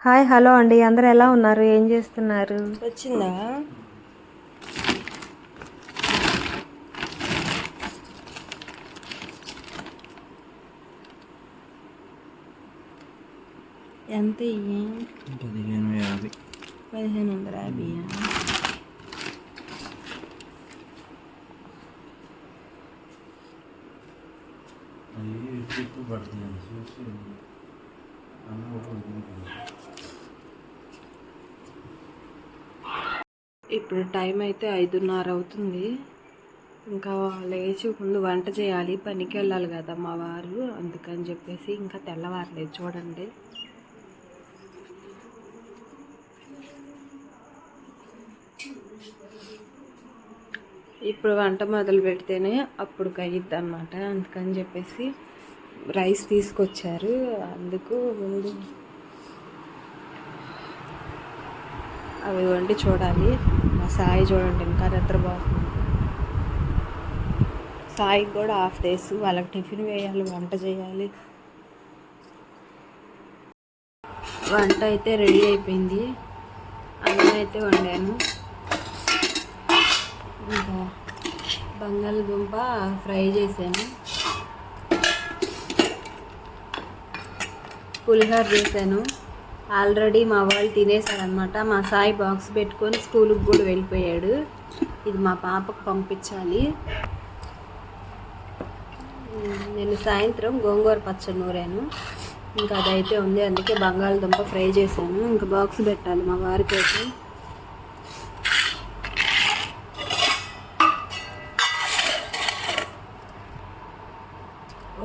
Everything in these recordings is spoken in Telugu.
హాయ్ హలో అండి. అందరు ఎలా ఉన్నారు? ఏం చేస్తున్నారు? వచ్చిందా? ఎంత పదిహేను యాభై. పదిహేను వందల యాభై? పడుతున్నాయి చూసి అన్న ఒక ఇప్పుడు టైం అయితే ఐదున్నర అవుతుంది. ఇంకా లేచి ముందు వంట చేయాలి. పనికి వెళ్ళాలి కదా మా వారు. అందుకని చెప్పేసి ఇంకా తెల్లవారలేదు చూడండి. ఇప్పుడు వంట మొదలు పెడితేనే అప్పుడు కయ్యిద్ది అనమాట అందుకని చెప్పేసి రైస్ తీసుకొచ్చారు. అందుకు ముందు అవి వండి చూడాలి. మా సాయి చూడండి ఇంకా నిద్రపోతుంది సాయికి కూడా హాఫ్ డేస్ వాళ్ళకి టిఫిన్ వేయాలి వంట చేయాలి. వంట అయితే రెడీ అయిపోయింది. అన్నం అయితే వండాను. ఇంకా బంగాళదుంప ఫ్రై చేశాను. పులిహోర చేశాను. ఆల్రెడీ మా వాళ్ళు తినేశారనమాట మా సాయి బాక్స్ పెట్టుకొని స్కూల్కి కూడా వెళ్ళిపోయాడు. ఇది మా పాపకు పంపించాలి. నేను సాయంత్రం గోంగూర పచ్చడి నూరాను. ఇంకా అదైతే ఉంది. అందుకే బంగాళదుంప ఫ్రై చేశాను. ఇంకా బాక్స్ పెట్టాలి మా వారికి అయితే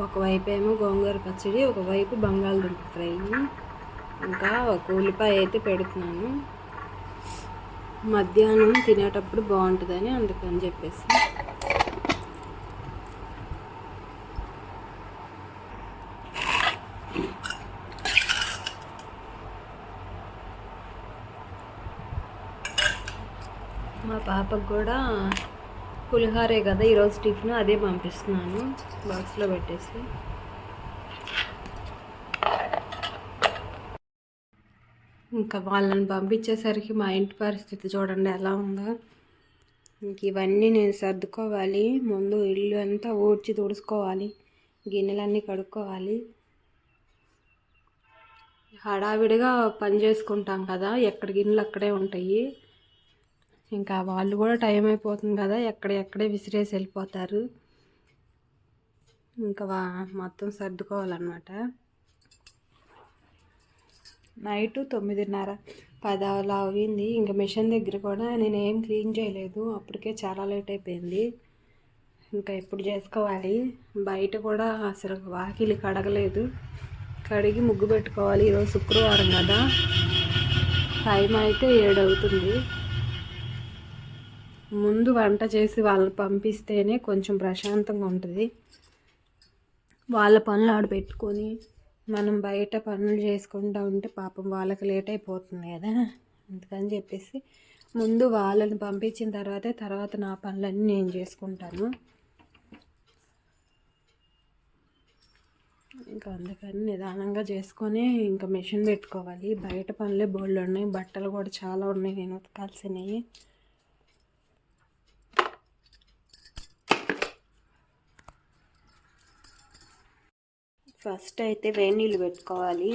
ఒకవైపు ఏమో గోంగూర పచ్చడి ఒకవైపు బంగాళదుంప ఫ్రై. ఇంకా ఒక ఉల్లిపాయ అయితే పెడుతున్నాను. మధ్యాహ్నం తినేటప్పుడు బాగుంటుందని అందుకని చెప్పేసి. మా పాపకు కూడా పులిహోరే కదా ఈరోజు టిఫిన్ అదే పంపిస్తున్నాను బాక్స్లో పెట్టేసి. ఇంకా వాళ్ళని పంపించేసరికి మా ఇంటి పరిస్థితి చూడండి ఎలా ఉందో. ఇంక ఇవన్నీ నేను సర్దుకోవాలి. ముందు ఇల్లు అంతా ఊడ్చి తుడుచుకోవాలి. గిన్నెలన్నీ కడుక్కోవాలి. హడావిడిగా పని చేసుకుంటాం కదా. ఎక్కడ గిన్నెలు అక్కడే ఉంటాయి. ఇంకా వాళ్ళు కూడా టైం అయిపోతుంది కదా. ఎక్కడ ఎక్కడే విసిరేసి వెళ్ళిపోతారు. ఇంకా వా మొత్తం సర్దుకోవాలన్నమాట. నైట్ తొమ్మిదిన్నర. పది అలా అయింది ఇంకా మిషన్ దగ్గర కూడా నేను ఏం క్లీన్ చేయలేదు. అప్పటికే చాలా లేట్ అయిపోయింది. ఇంకా ఎప్పుడు చేసుకోవాలి? బయట కూడా అసలు వాకిలి కడగలేదు. కడిగి ముగ్గు పెట్టుకోవాలి. ఈరోజు శుక్రవారం కదా. టైం అయితే ఏడు అవుతుంది ముందు వంట చేసి వాళ్ళని పంపిస్తేనే కొంచెం ప్రశాంతంగా ఉంటుంది. వాళ్ళ పనులు ఆడ పెట్టుకొని మనం బయట పనులు చేసుకుంటూ ఉంటే పాపం వాళ్ళకి లేట్ అయిపోతుంది కదా. అందుకని చెప్పేసి ముందు వాళ్ళని పంపించిన తర్వాతే తర్వాత నా పనులన్నీ నేను చేసుకుంటాను. ఇంకా అందుకని నిదానంగా చేసుకొని ఇంకా మిషన్ పెట్టుకోవాలి. బయట పనులే బోళ్ళు ఉన్నాయి. బట్టలు కూడా చాలా ఉన్నాయి. నేను ఉతకాల్సినవి. ఫస్ట్ అయితే వేడి నీళ్ళు పెట్టుకోవాలి.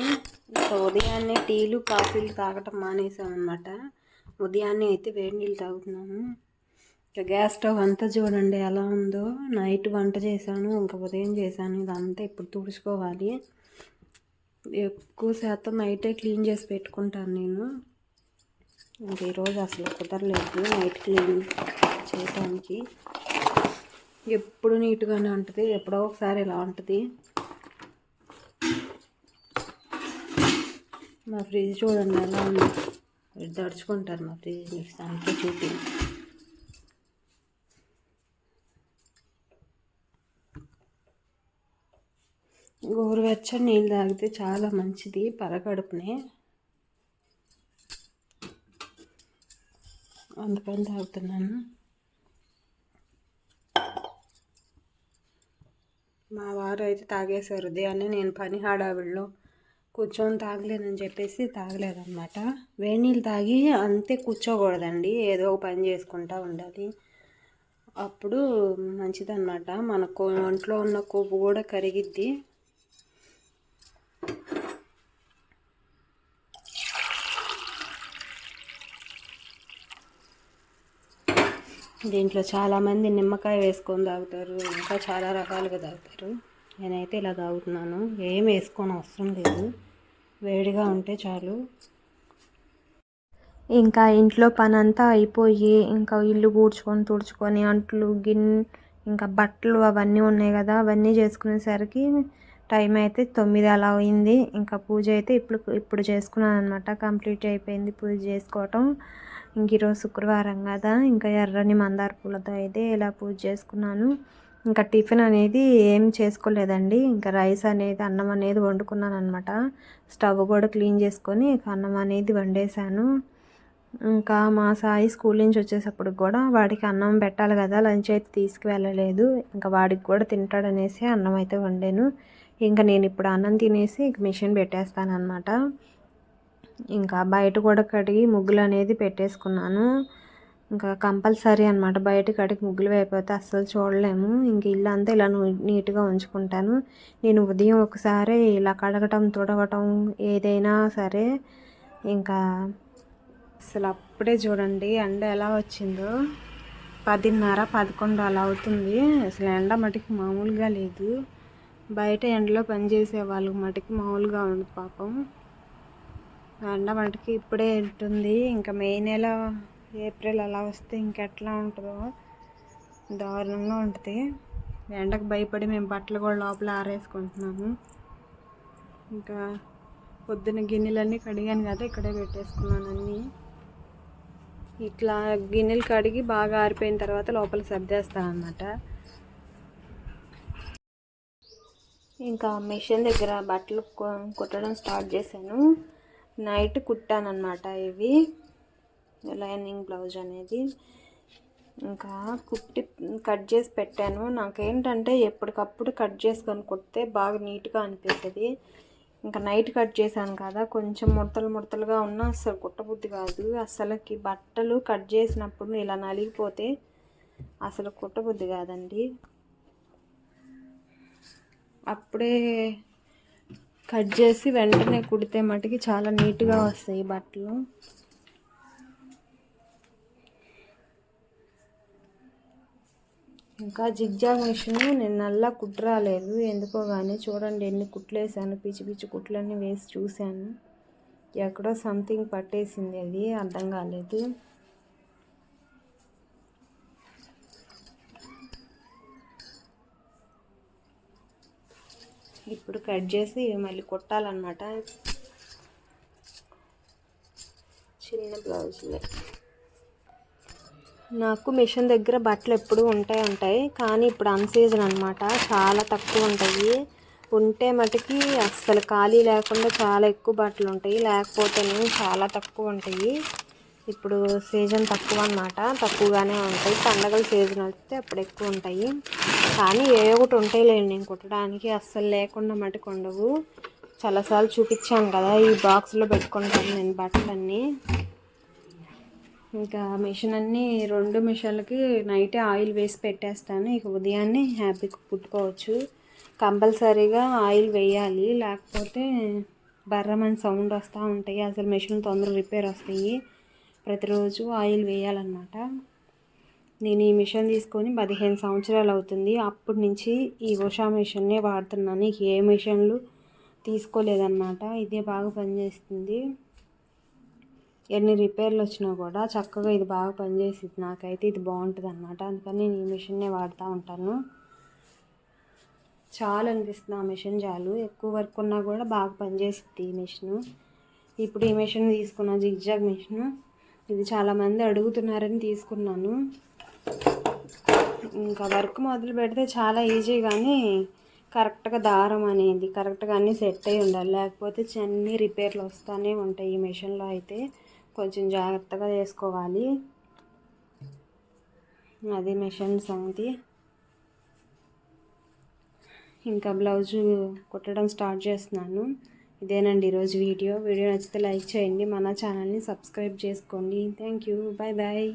ఇంకా ఉదయాన్నే టీలు కాఫీలు తాగటం మానేసామన్నమాట ఉదయాన్నే అయితే వేడి నీళ్ళు తాగుతున్నాను ఇంకా గ్యాస్ స్టవ్ అంతా చూడండి ఎలా ఉందో. నైట్ వంట చేశాను ఇంకా ఉదయం చేశాను. ఇదంతా ఇప్పుడు తుడుచుకోవాలి. ఎక్కువ శాతం నైటే క్లీన్ చేసి పెట్టుకుంటాను నేను. ఇంక ఈరోజు అసలు కుదరలేదు నైట్ క్లీన్ చేయడానికి ఎప్పుడు నీట్గానే ఉంటుంది ఎప్పుడో ఒకసారి ఇలా ఉంటుంది. మా ఫ్రిడ్జ్ చూడండి ఎలా ఉంది. మీరు దడుచుకుంటారు మా ఫ్రిడ్జ్ మీకు అంతా చూపి. గోరువెచ్చని నీళ్ళు తాగితే చాలా మంచిది పరగడుపునే అందుకని తాగుతున్నాను. మా వారు అయితే తాగేశారు. ఉదయాన్నే నేను పని హడావిడిలో కూర్చొని తాగలేనని చెప్పేసి తాగలేదన్నమాట. వేడి నీళ్ళు తాగి అంతే కూర్చోకూడదండి. ఏదో ఒక పని చేసుకుంటూ ఉండాలి. అప్పుడు మంచిదన్నమాట. మనకు ఒంట్లో ఉన్న కొవ్వు కూడా కరిగిద్ది. దీంట్లో చాలామంది నిమ్మకాయ వేసుకొని తాగుతారు. ఇంకా చాలా రకాలుగా తాగుతారు. నేనైతే ఇలా తాగుతున్నాను. ఏం వేసుకొని అవసరం లేదు. వేడిగా ఉంటే చాలు. ఇంకా ఇంట్లో పని అంతా అయిపోయి ఇంకా ఇల్లు కూర్చుకొని తుడుచుకొని అంట్లు గిన్ ఇంకా బట్టలు అవన్నీ ఉన్నాయి కదా అవన్నీ చేసుకునేసరికి టైం అయితే తొమ్మిది అలా అయింది. ఇంకా పూజ అయితే ఇప్పుడు ఇప్పుడు చేసుకున్నాను అనమాట కంప్లీట్ అయిపోయింది పూజ చేసుకోవటం. ఇంక ఈరోజు శుక్రవారం కదా ఇంకా ఎర్రని మందార పూలతో అయితే ఇలా పూజ చేసుకున్నాను. ఇంకా టిఫిన్ అనేది ఏం చేసుకోలేదండి. ఇంకా రైస్ అనేది అన్నం అనేది వండుకున్నాను అనమాట స్టవ్ కూడా క్లీన్ చేసుకొని అన్నం అనేది వండేసాను ఇంకా మా సాయి స్కూల్ నుంచి వచ్చేటప్పుడు కూడా వాడికి అన్నం పెట్టాలి కదా లంచ్ అయితే తీసుకువెళ్ళలేదు. ఇంకా వాడికి కూడా తింటాడనేసి అన్నం అయితే వండాను. ఇంకా నేను ఇప్పుడు అన్నం తినేసి ఇంక మిషన్ పెట్టేస్తాను అనమాట ఇంకా బయట కూడా కడిగి ముగ్గులు అనేది పెట్టేసుకున్నాను. ఇంకా కంపల్సరీ అనమాట బయట కడిగి ముగ్గులు వేయకపోతే అస్సలు చూడలేము. ఇంక ఇల్లు అంతా ఇలా నీట్గా ఉంచుకుంటాను. నేను ఉదయం ఒకసారి ఇలా కడగటం తుడవటం ఏదైనా సరే ఇంకా అసలు అప్పుడే చూడండి ఎండ ఎలా వచ్చిందో. పదిన్నర పదకొండు అలా అవుతుంది. అసలు ఎండ మటుకు మామూలుగా లేదు. బయట ఎండలో పనిచేసే వాళ్ళకి మటుకు మామూలుగా ఉంది పాపం. ఎండ మనకి ఇప్పుడే ఉంటుంది. ఇంకా మే నెల ఏప్రిల్ అలా వస్తే ఇంకెట్లా ఉంటుందో దారుణంగా ఉంటుంది. ఎండకు భయపడి మేము బట్టలు కూడా లోపల ఆరేసుకుంటున్నాము. ఇంకా పొద్దున్న గిన్నెలన్నీ కడిగాను కదా ఇక్కడే పెట్టేసుకున్నాను అన్నీ. ఇట్లా గిన్నెలు కడిగి బాగా ఆరిపోయిన తర్వాత లోపల సర్దేస్తాను అనమాట ఇంకా మిషన్ దగ్గర బట్టలు కుట్టడం స్టార్ట్ చేశాను. నైట్ కుట్టాను అనమాట ఇవి. లైనింగ్ బ్లౌజ్ అనేది. ఇంకా కుట్టి కట్ చేసి పెట్టాను. నాకేంటంటే ఎప్పటికప్పుడు కట్ చేసుకొని కుడితే బాగా నీట్గా అనిపిస్తుంది. ఇంకా నైట్ కట్ చేశాను కదా కొంచెం ముడతలు ముడతలుగా ఉన్నా అస్సలు కుట్టబుద్ధి కాదు. అసలుకి బట్టలు కట్ చేసినప్పుడు ఇలా నలిగిపోతే అసలు కుట్టబుద్ధి కాదండి. అప్పుడే కట్ చేసి వెంటనే కుడితే మటుకి చాలా నీట్గా వస్తాయి బట్టలు. ఇంకా జిగ్జాగ్ మిషన్ నేను నల్లా కుట్రాలేదు. ఎందుకో కానీ చూడండి ఎన్ని కుట్లేసాను పిచ్చి పిచ్చి కుట్లన్నీ వేసి చూశాను. ఎక్కడో సంథింగ్ పట్టేసింది అది అర్థం కాలేదు. ఇప్పుడు కట్ చేసి మళ్ళీ కుట్టాలన్నమాట. చిన్న బ్లౌజులే నాకు మిషన్ దగ్గర బట్టలు ఎప్పుడు ఉంటాయి ఉంటాయి కానీ ఇప్పుడు అన్ సీజన్ అనమాట చాలా తక్కువ ఉంటాయి. ఉంటే మటుకి అస్సలు ఖాళీ లేకుండా చాలా ఎక్కువ బట్టలు ఉంటాయి. లేకపోతేనే చాలా తక్కువ ఉంటాయి. ఇప్పుడు సీజన్ తక్కువ అనమాట తక్కువగానే ఉంటాయి. పండగల సీజన్ వస్తే అప్పుడు ఎక్కువ ఉంటాయి. కానీ ఏ ఒకటి ఉంటాయిలేండి. నేను కుట్టడానికి అస్సలు లేకుండా మటుకు ఉండవు. చాలాసార్లు చూపించాను కదా ఈ బాక్స్లో పెట్టుకుంటాను నేను బట్టలన్నీ. ఇంకా మిషన్ అన్నీ రెండు మిషన్లకి నైటే ఆయిల్ వేసి పెట్టేస్తాను. ఇక ఉదయాన్నే హ్యాపీగా కుట్టుకోవచ్చు. కంపల్సరీగా ఆయిల్ వేయాలి. లేకపోతే బర్రమని సౌండ్ వస్తూ ఉంటాయి. అసలు మిషన్ తొందరగా రిపేర్ వస్తాయి. ప్రతిరోజు ఆయిల్ వేయాలన్నమాట. నేను ఈ మిషన్ తీసుకొని పదిహేను సంవత్సరాలు అవుతుంది. అప్పటి నుంచి ఈ ఉషా మిషన్నే వాడుతున్నాను. ఏ మిషన్లు తీసుకోలేదన్నమాట. ఇదే బాగా పనిచేస్తుంది. ఎన్ని రిపేర్లు వచ్చినా కూడా చక్కగా ఇది బాగా పనిచేసింది నాకైతే ఇది బాగుంటుంది అన్నమాట అందుకని నేను ఈ మిషన్నే వాడుతూ ఉంటాను. చాలు అనిపిస్తుంది ఆ మిషన్ చాలు ఎక్కువ వర్క్ ఉన్నా కూడా బాగా పనిచేస్తుంది ఈ మిషన్. ఇప్పుడు ఈ మిషన్ తీసుకున్న జిగ్జాగ్ మిషన్ ఇది చాలామంది అడుగుతున్నారని తీసుకున్నాను. ఇంకా వర్క్ మొదలు పెడితే చాలా ఈజీ కానీ కరెక్ట్గా దారం అనేది కరెక్ట్గా అన్నీ సెట్ అయి ఉండాలి. లేకపోతే అన్ని రిపేర్లు వస్తూనే ఉంటాయి ఈ మిషన్లో అయితే. కొంచెం జాగ్రత్తగా చేసుకోవాలి అది మిషన్ సంగతి. ఇంకా బ్లౌజు కుట్టడం స్టార్ట్ చేస్తున్నాను. ఇదేనండి ఈరోజు వీడియో. వీడియో నచ్చితే లైక్ చేయండి. మన ఛానల్ని సబ్స్క్రైబ్ చేసుకోండి. Thank you. Bye bye.